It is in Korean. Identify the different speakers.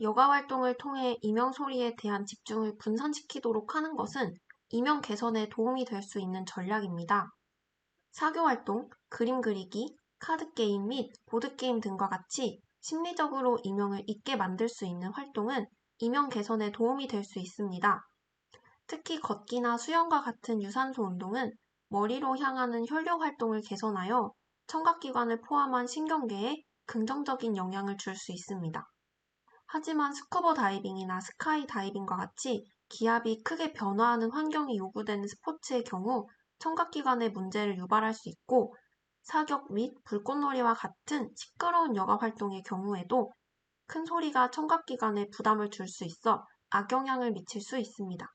Speaker 1: 여가 활동을 통해 이명 소리에 대한 집중을 분산시키도록 하는 것은 이명 개선에 도움이 될 수 있는 전략입니다. 사교 활동, 그림 그리기, 카드 게임 및 보드 게임 등과 같이 심리적으로 이명을 잊게 만들 수 있는 활동은 이명 개선에 도움이 될 수 있습니다. 특히 걷기나 수영과 같은 유산소 운동은 머리로 향하는 혈류 활동을 개선하여 청각기관을 포함한 신경계에 긍정적인 영향을 줄 수 있습니다. 하지만 스쿠버 다이빙이나 스카이 다이빙과 같이 기압이 크게 변화하는 환경이 요구되는 스포츠의 경우 청각기관에 문제를 유발할 수 있고 사격 및 불꽃놀이와 같은 시끄러운 여가 활동의 경우에도 큰 소리가 청각기관에 부담을 줄 수 있어 악영향을 미칠 수 있습니다.